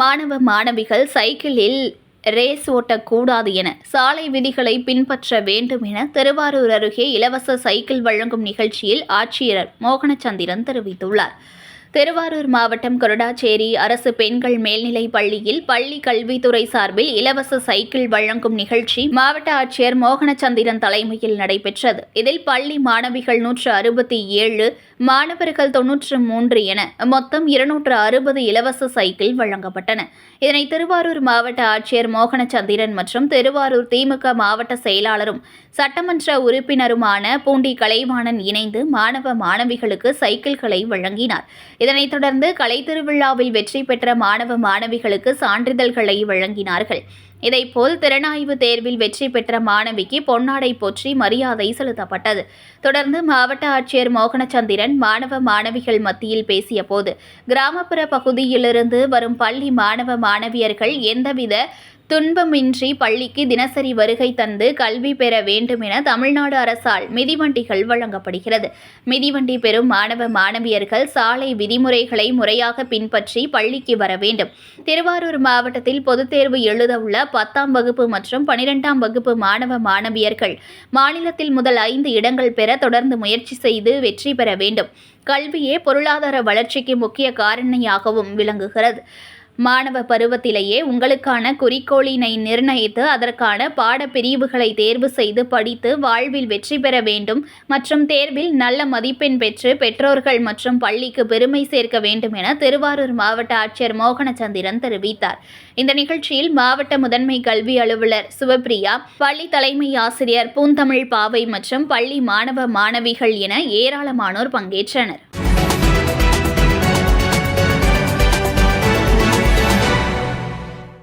மாணவ மாணவிகள் சைக்கிளில் ரேஸ் ஓட்டக்கூடாது என சாலை விதிகளை பின்பற்ற வேண்டும் என திருவாரூர் அருகே இலவச சைக்கிள் வழங்கும் நிகழ்ச்சியில் ஆட்சியர் மோகனச்சந்திரன் தெரிவித்துள்ளார். திருவாரூர் மாவட்டம் கொரடாச்சேரி அரசு பெண்கள் மேல்நிலை பள்ளியில் பள்ளி கல்வித்துறை சார்பில் இலவச சைக்கிள் வழங்கும் நிகழ்ச்சி மாவட்ட ஆட்சியர் மோகனச்சந்திரன் தலைமையில் நடைபெற்றது. இதில் பள்ளி மாணவிகள் நூற்று அறுபத்தி ஏழு மாணவர்கள் தொன்னூற்று மூன்று என மொத்தம் இருநூற்று அறுபது இலவச சைக்கிள் வழங்கப்பட்டன. இதனை திருவாரூர் மாவட்ட ஆட்சியர் மோகனச்சந்திரன் மற்றும் திருவாரூர் திமுக மாவட்ட செயலாளரும் சட்டமன்ற உறுப்பினருமான பூண்டி கலைவாணன் இணைந்து மாணவ மாணவிகளுக்கு சைக்கிள்களை வழங்கினார். இதனைத் தொடர்ந்து கலைத்திருவிழாவில் வெற்றி பெற்ற மாணவ மாணவிகளுக்கு சான்றிதழ்களை வழங்கினார்கள். இதைப்போல் திறனாய்வு தேர்வில் வெற்றி பெற்ற மாணவிக்கு பொன்னாடை போற்றி மரியாதை செலுத்தப்பட்டது. தொடர்ந்து மாவட்ட ஆட்சியர் மோகனச்சந்திரன் மாணவ மாணவிகள் மத்தியில் பேசியபோது கிராமப்புற பகுதியிலிருந்து வரும் பள்ளி மாணவ மாணவியர்கள் எந்தவித துன்பமின்றி பள்ளிக்கு தினசரி வருகை தந்து கல்வி பெற வேண்டும் என தமிழ்நாடு அரசால் மிதிவண்டிகள் வழங்கப்படுகிறது. மிதிவண்டி பெறும் மாணவ மாணவியர்கள் சாலை விதிமுறைகளை முறையாக பின்பற்றி பள்ளிக்கு வர வேண்டும். திருவாரூர் மாவட்டத்தில் பொதுத் தேர்வு எழுத உள்ள பத்தாம் வகுப்பு மற்றும் பனிரெண்டாம் வகுப்பு மாணவ மாணவியர்கள் மாநிலத்தில் முதல் ஐந்து இடங்கள் பெற தொடர்ந்து முயற்சி செய்து வெற்றி பெற வேண்டும். கல்வியே பொருளாதார வளர்ச்சிக்கு முக்கிய காரணியாகவும் விளங்குகிறது. மாணவ பருவத்திலேயே உங்களுக்கான குறிக்கோளினை நிர்ணயித்து அதற்கான பாடப்பிரிவுகளை தேர்வு செய்து படித்து வாழ்வில் வெற்றி பெற வேண்டும். மற்றும் தேர்வில் நல்ல மதிப்பெண் பெற்று பெற்றோர்கள் மற்றும் பள்ளிக்கு பெருமை சேர்க்க வேண்டும் என திருவாரூர் மாவட்ட ஆட்சியர் மோகனச்சந்திரன் தெரிவித்தார். இந்த நிகழ்ச்சியில் மாவட்ட முதன்மை கல்வி அலுவலர் சிவபிரியா பள்ளி தலைமை ஆசிரியர் பூந்தமிழ் பாவை மற்றும் பள்ளி மாணவ மாணவிகள் என ஏராளமானோர் பங்கேற்றனர்.